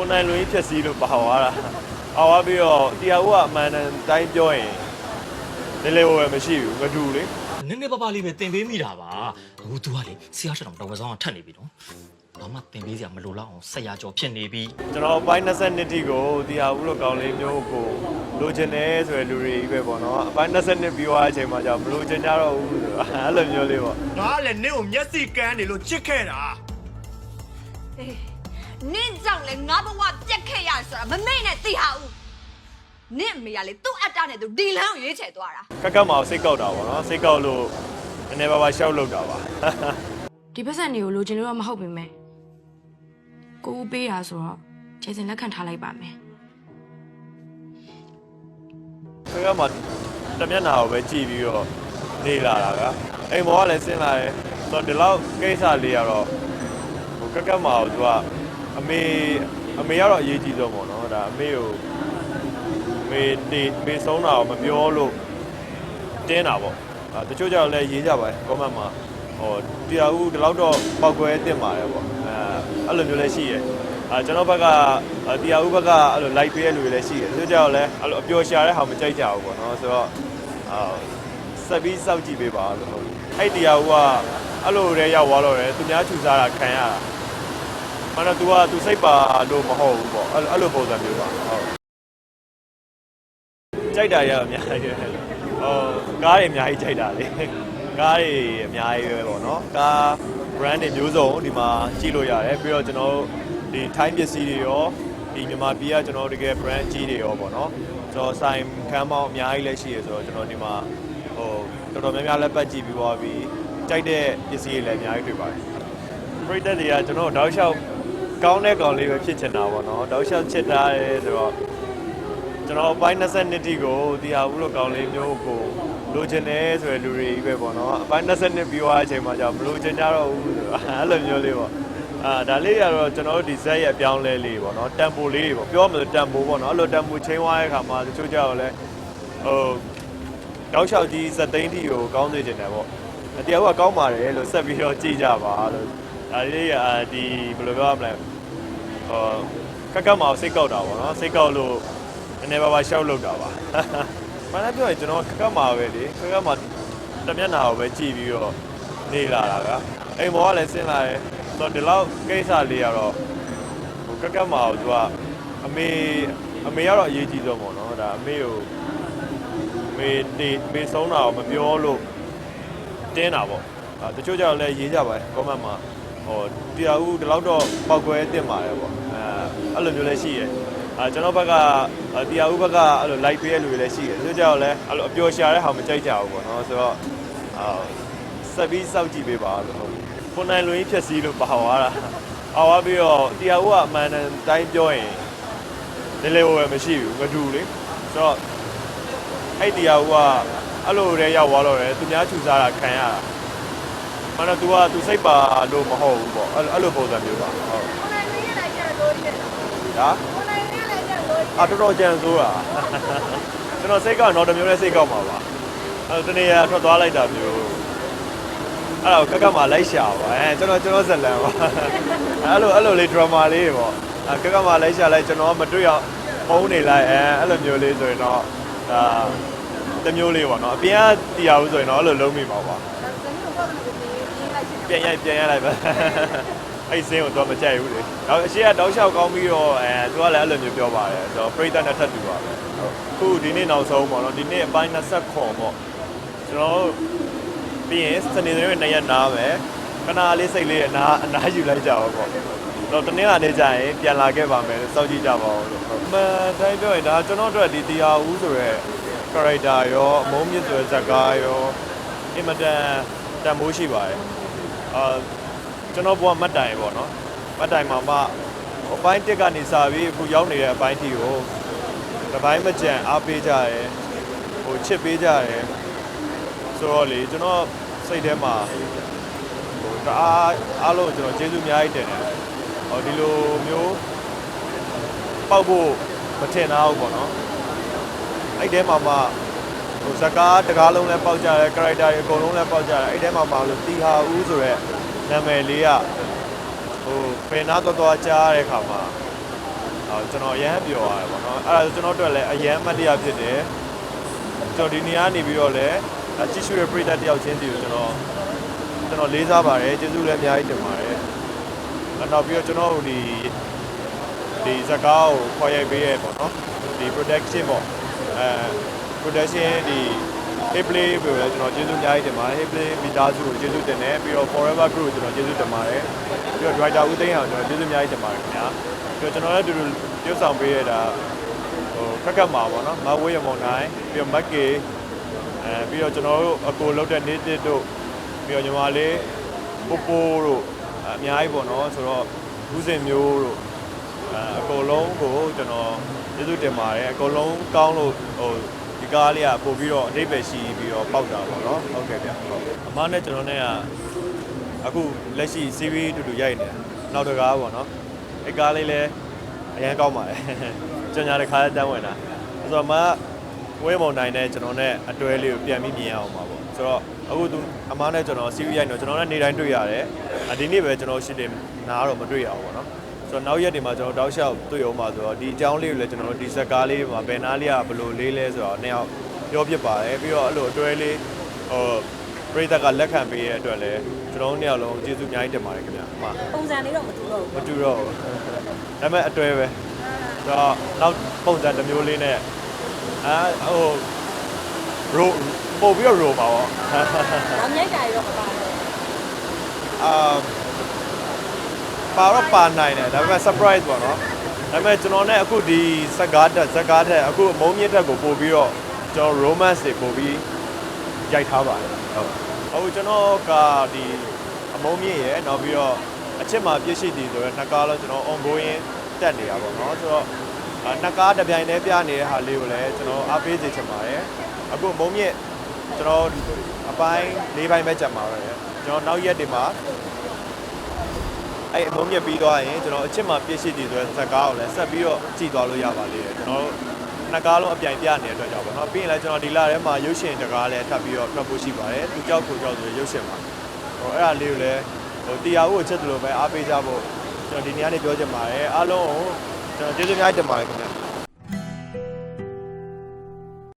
ခွန်နိုင်လွင်ဖြက်စီးလို့ပါသွားတာပါသွားပြီးတော့တရားဦးကအမှန်တန်တိုင်းပြောရင်လေလေဝယ်မရှိဘူးငဒူလေနည်းနည်းပါးပါးလေးပဲတင်ပေးမိတာပါအခု तू ကလေဆရာချက်တော်တော်ဝဆောင်ကထက်နေပြီနော်ဘာမှတင်ပေးစရာမလိုတော့အောင်ဆက်ရကြောဖြစ်နေပြီကျွန်တော်အပိုင်း22တိကိုတရားဦးလို့ကောင်းလေးမျိုးကိုလိုချင်တယ်ဆိုရယ်လူတွေကြီးပဲပေါ့နော်အပိုင်း22ပြီးသွားတဲ့အချိန်မှာကျတော့မလိုချင်ကြတော့ဘူးဆိုတော့အဲ့လိုမျိုးလေးပေါ့ငါလည်းနင့်ကိုမျက်စိကန်းနေလို့ချစ်ခဲ့တာအေး နင့်ကြောင့်လေငါဘဝပြက်ခဲ့ရဆိုတာမမေ့နဲ့သိဟာဦးနင့်အမေကလေသူ့အတ္တနဲ့သူဒီလမ်းကိုရွေးချယ်သွားတာကက်ကက်မှာစိတ်ကောက်တာပေါ့နော်စိတ်ကောက်လို့နည်းနည်းပါးပါးရှောက်လောက်တာပါဒီပတ်စံတွေကိုလိုချင်လို့တော့မဟုတ်ပါမယ်ကိုဦးပေးတာဆိုတော့ခြေစင်လက်ခံထားလိုက်ပါမယ်ကက်ကက်မှာတမျက်နှာကိုပဲကြည့်ပြီးတော့နေလာတာကအိမ်ဘောကလည်းဆင်းလာတယ်ဆိုတော့ဒီလောက်ကိစ္စလေးကတော့ဟိုကက်ကက်မှာကိုသူက အမေအမေကတော့အရေးကြီးဆုံးပေါ့နော်ဒါအမေကိုအမေတေအမေဆုံးတာကိုမပြောလို့တင်းတာပေါ့အဲတချို့ကြောင့်လည်းရေးကြပါတယ် comment မှာဟိုတရားဦးဒီလောက်တော့ပောက်ကွဲတင်ပါတယ်ပေါ့အဲအဲ့လိုမျိုးလည်းရှိရဲ့အဲကျွန်တော်ဘက်ကအဲတရားဦးဘက်ကအဲ့လို like ပေးရလူတွေလည်းရှိတယ်တချို့ကြောင့်လည်းအဲ့လိုအပျော်ရှာတဲ့ဟာမကြိုက်ကြဘူးပေါ့နော်ဆိုတော့အာဆက်ပြီးစောက်ကြည့်ပေးပါလို့ဟုတ်အဲ့တရားဦးကအဲ့လိုတည်းရောက်သွားတော့တယ်သူများချူစားတာခံရတာ မနက် तू က तू စိတ်ပါလို့မဟုတ်ဘူးပေါ့အဲ့လိုအဲ့လိုပုံစံမျိုးပါဟုတ်ကြိုက်တာရအများကြီးပဲဟိုကားတွေအများကြီးကြိုက်တာလေကားတွေအများကြီးပဲပေါ့နော်ကား brand တွေမျိုးစုံဒီမှာကြည့်လို့ရတယ်ပြီးတော့ကျွန်တော်တို့ဒီထိုင်းပစ္စည်းတွေရောဒီမြန်မာပြည်ကကျွန်တော်တို့တကယ် brand ကြီးတွေရောပေါ့နော်ကျွန်တော်ဆိုင်ခန်းပေါင်းအများကြီးလည်းရှိရဆိုတော့ကျွန်တော်ဒီမှာဟိုတော်တော်များများလက်ပတ်ကြည့်ပြီးသွားပြီးကြိုက်တဲ့ပစ္စည်းတွေလည်းအများကြီးတွေ့ပါတယ်ပရိသတ်တွေကကျွန်တော်တောက်လျှောက် ကောင်းတဲ့ကောင်လေးပဲဖြစ်ချင်တာပေါ့နော်တောက်လျှောက်ချစ်တာရဲဆိုတော့ကျွန်တော်အပိုင်း22တိကိုတရားဦးလို့ကောင်းလေးမျိုးကိုလိုချင်တယ်ဆိုရယ်လူတွေကြီးပဲပေါ့နော်အပိုင်း22ပြီးသွားတဲ့အချိန်မှာကျတော့မလိုချင်ကြတော့ဘူးဆိုတော့အဲ့လိုမျိုးလေးပေါ့အာဒါလေးရတော့ကျွန်တော်တို့ဒီဇက်ရဲ့အပြောင်းလဲလေးပေါ့နော်တန်ပိုလေးတွေပေါ့ပြောမှဆိုတန်ပိုပေါ့နော်အဲ့လိုတန်ပိုချင်းသွားတဲ့အခါမှာတချို့ကြောက်လဲဟိုတောက်လျှောက်ကြီးစက်သိန်းတီကိုကောင်းစေချင်တယ်ပေါ့။တရားကကောင်းပါတယ်လို့ဆက်ပြီးတော့ကြည့်ကြပါလို့။ဒါလေးအာဒီဘယ်လိုပြောရမလဲ။ ဟောကက်ကက်မှာစိတ်ကောက်တာပေါ့နော်။စိတ်ကောက်လို့နည်းနည်းပါးပါးရှောက်လောက်တာပါ။မနက်ပြောရင်ကျွန်တော်ကက်ကက်မှာပဲလေ။ကက်ကက်မှာတမျက်နှာကိုပဲကြည့်ပြီးတော့နေလာတာက။အိမ်ဘောကလည်းဆင်းလာတယ်။ဆိုတော့ဒီလောက်ကိစ္စလေးကတော့ဟိုကက်ကက်မှာကိုသူကအမေအမေကတော့အရေးကြီးဆုံးပေါ့နော်။ဒါအမေကိုမေတေမေဆုံးတာကိုမပြောလို့တင်းတာပေါ့အဲတချို့ကြောင့်လည်းရေးကြပါတယ် comment မှာ ဟိုတရားဦးဒီလောက်တော့ပောက်ကွဲတင်ပါတယ်ပေါ့အဲအဲ့လိုမျိုးလည်းရှိရဲ့အဲကျွန်တော်ဘက်ကအဲတရားဦးဘက်ကအဲ့လို like ပေးရလူတွေလည်းရှိတယ်တချို့ကြောင့်လည်းအဲ့လိုအပျော်ရှာတဲ့ဟာမကြိုက်ကြဘူးပေါ့နော်ဆိုတော့အာဆက်ပြီးစောက်ကြည့်ပေးပါလို့ဟုတ်ခွန်နိုင်လွင်ဖြက်စီးလို့ပါသွားတာပါသွားပြီးတော့တရားဦးကအမှန်တန်တိုင်းပြောရင်လေလေဝယ်မရှိဘူးငဒူလေဆိုတော့အဲ့တရားဦးကအဲ့လိုတည်းရောက်သွားတော့တယ်သူများချူစားတာခံရတာ မနက် तू က तू စိတ်ပါလို့မဟုတ်ဘူးပေါ့အဲ့လိုအဲ့လိုပုံစံမျိုးပါဟုတ်ကိုနိုင်လေးရလိုက်ကြလို့ဒီဒါကိုနိုင်လေးလိုက်ကြလို့အတော်တော်ကြံစိုးတာကျွန်တော်စိတ်ကတော့တစ်မျိုးနဲ့စိတ်ကောက်မှာပါအဲ့တနေ့ရထွက်သွားလိုက်တာမျိုးအဲ့တော့ကက်ကမှလိုက်ရှာပါအဲကျွန်တော်ကျွန်တော်ဇက်လန်ပါအဲ့လိုအဲ့လိုလေး drama လေးပေါ့အဲကက်ကမှလိုက်ရှာလိုက်ကျွန်တော်မတွေ့အောင်ဖုန်းနေလိုက်အဲအဲ့လိုမျိုးလေးဆိုရင်တော့ဒါတစ်မျိုးလေးပေါ့နော်အပြင်ကတရားဦးဆိုရင်တော့အဲ့လိုလုံးမိမှာပါ ဇနီးကိုပေါ့လို့ဒီရေးလိုက်ချင် ပြန်ရိုက်ပြန်ရိုက်လိုက်ပဲအဲ့စင်းကိုတော့မကြိုက်ဘူးလေတော့အရှိကတောက်လျှောက်ကောင်းပြီးတော့အဲသူကလည်းအဲ့လိုမျိုးပြောပါတယ်ဆိုတော့ပရိသတ်နဲ့ထပ်တူပါပဲခုဒီနေ့နောက်ဆုံးပေါ့နော်ဒီနေ့အပိုင်း20ခွန်ပေါ့ကျွန်တော်တို့ပြီးရင်စနေနေ့နေ့ရက်နားမယ်ခဏလေးစိတ်လေးအနာအနာယူလိုက်ကြအောင်ပေါ့တော့တနေ့ကနေကြရင်ပြန်လာခဲ့ပါမယ်စောင့်ကြည့်ကြပါဦးလို့မတိုင်းပြောရင်ဒါကျွန်တော်တို့ဒီတရားဦးဆိုရဲ character ရောအမုန်းမြင့်ဆိုတဲ့ဇာတ်ကားရောအင်မတန်တန်မိုးရှိပါတယ် အာကျွန်တော်ဘဝမတ်တိုင်ပေါ့နော်မတ်တိုင်မှာမှအပိုင်းတစ်ကနေစပြီးအခုရောက်နေတဲ့အပိုင်းထိကိုတစ်ပိုင်းမကြံအားပေးကြတယ်ဟိုချစ်ပေးကြတယ်ဆိုတော့လေကျွန်တော်စိတ်ထဲမှာဟိုတအားအားလုံးကျွန်တော်ကျေးဇူးအများကြီးတင်တယ်ဟောဒီလိုမျိုးပောက်ဖို့မထင်တော့ဘူးပေါ့နော်အဲ့ထဲမှာမှ ဟိုဇကားတကားလုံးလည်းပေါက်ကြတယ် character တွေအကုန်လုံးလည်းပေါက်ကြတယ်အဲ့ထဲမှာမှလို့တီဟာဦးဆိုရဲနာမည်လေးကဟိုပင်နာတော်တော်ကြားရတဲ့ခါမှာဟောကျွန်တော်အရန်ပြောရတယ်ပေါ့နော်အဲ့ဒါကျွန်တော်တို့လည်းအရန်မတ်တရားဖြစ်တယ်ကျွန်တော်ဒီနေရာနေပြီးတော့လည်းကြည့်ရှုရပြိတ္တတယောက်ချင်းစီကိုကျွန်တော်ကျွန်တော်လေးစားပါတယ်ကျေးဇူးလည်းအများကြီးတင်ပါတယ်နောက်ပြီးတော့ကျွန်တော်ဒီဒီဇကားကိုခေါ်ရိုက်ပေးရပေါ့နော်ဒီ production ပေါ့အဲ production ဒီ Hey Play ကိုလည်းကျွန်တော်ကျေးဇူးအများကြီးတင်ပါတယ် Hey Play မိသားစုကိုကျေးဇူးတင်တယ်ပြီးတော့ Forever Crew ကိုကျွန်တော်ကျေးဇူးတင်ပါတယ်ပြီးတော့ Director ဦးသိန်းအောင်ကျွန်တော်ကျေးဇူးအများကြီးတင်ပါတယ်ခင်ဗျာပြီးတော့ကျွန်တော်လည်းအတူတူပြုတ်ဆောင်ပေးရတာဟိုခက်ခက်မှာပေါ့နော်မဝေးရမုံတိုင်းပြီးတော့မက်ကေအဲပြီးတော့ကျွန်တော်တို့အကိုလောက်တဲ့နေတစ်တို့ပြီးတော့ညီမလေးပိုပိုတို့အများကြီးပေါ့နော်ဆိုတော့ဦးစင်မျိုးတို့အဲအကုန်လုံးကိုကျွန်တော်ကျေးဇူးတင်ပါတယ်အကုန်လုံးကောင်းလို့ဟို ဒီကားလေးကပို့ပြီးတော့အတိတ်ပဲရှိပြီးတော့ပေါက်တာပေါ့နော်ဟုတ်ကဲ့ဗျဟုတ်အမနဲ့ကျွန်တော်နဲ့ကအခုလက်ရှိ series တူတူရိုက်နေတာနောက်တကားပေါ့နော်အဲကားလေးလည်းအရင်ကောင်းပါတယ်ကျွန်ညာတစ်ခါတန်းဝင်တာဆိုတော့အမဝဲမုံနိုင်နဲ့ကျွန်တော်နဲ့အတွဲလေးကိုပြန်ပြီးမြင်ရအောင်ပါပေါ့ဆိုတော့အခုသူအမနဲ့ကျွန်တော် series ရိုက်တော့ကျွန်တော်နဲ့နေတိုင်းတွေ့ရတယ်အဒီနေ့ပဲကျွန်တော်ရှိတယ်နားတော့မတွေ့ရအောင်ပေါ့နော် ဆိုတော့နောက်ရက်တွေမှာကျွန်တော်တောက်လျှောက်တွေ့အောင်ပါဆိုတော့ဒီအကြောင်းလေးကိုလည်းကျွန်တော်ဒီဇက်ကားလေးမှာဘယ်နားလေးကဘယ်လိုလေးလဲဆိုတော့နှစ်ယောက်ပြောပြပါတယ်ပြီးတော့အဲ့လိုအတွဲလေးဟိုပရိသတ်ကလက်ခံပေးရတဲ့အတွက်လည်းကျွန်တော်တို့နှစ်ယောက်လုံးကျေးဇူးအများကြီးတင်ပါတယ်ခင်ဗျာအမပုံစံလေးတော့မတူတော့ဘူးမတူတော့ဘူးဒါပေမဲ့အတွဲပဲဆိုတော့နောက်ပုံစံတစ်မျိုးလေးနဲ့အာဟိုရိုပို့ပြီးတော့ရိုပါပေါ့။နောက်မြိုက်တာရတော့မပါဘူးအာ ပါတော့ပါနိုင်တယ်ဒါပေမဲ့ surprise ပေါ့နော်ဒါပေမဲ့ကျွန်တော်နဲ့အခုဒီဇက်ကားတက်ဇက်ကားတက်အခုအမုံမြင့်တက်ကိုပို့ပြီးတော့ကျွန်တော် romance တွေပို့ပြီးရိုက်ထားပါတယ်ဟုတ်အခုကျွန်တော်ကဒီအမုံမြင့်ရယ်နောက်ပြီးတော့အချစ်မှာပြည့်ရှိသည်ဆိုတော့နှစ်ကားလုံးကျွန်တော် ongoing တက်နေတာပေါ့နော်ဆိုတော့အာနှစ်ကားတစ်ပြိုင်တည်းပြနေတဲ့ဟာလေးကိုလည်းကျွန်တော်အားပေးစေချင်ပါတယ်အခုအမုံမြင့်ကျွန်တော်အပိုင်း၄ပိုင်းပဲကြံပါတော့တယ်ကျွန်တော်နောက်ရက်တွေမှာ အဲ့အမုံမြက်ပြီးသွားရင်ကျွန်တော်အချစ်မှာပြည့်ရှိတည်ဆိုတဲ့ဇက်ကားကိုလည်းဆက်ပြီးတော့ကြည့်သွားလို့ရပါလိမ့်တယ်ကျွန်တော်တို့နှစ်ကားလုံးအပြိုင်ပြနေတဲ့အတွက်ကြောင့်ပေါ့နော်ပြီးရင်လည်းကျွန်တော်ဒီလထဲမှာရုပ်ရှင်တကားလည်းထပ်ပြီးတော့ထွက်ဖို့ရှိပါတယ်သူကြောက်ကိုကြောက်ဆိုတဲ့ရုပ်ရှင်မှာဟိုအဲ့ဒါလေးကိုလည်းဟိုတရားဦးကိုချက်တယ်လို့ပဲအားပေးကြဖို့ကျွန်တော်ဒီနေ့ကနေပြောချင်ပါတယ်အားလုံးကိုကျွန်တော်ကျေးဇူးများတင်ပါတယ်ခင်ဗျာ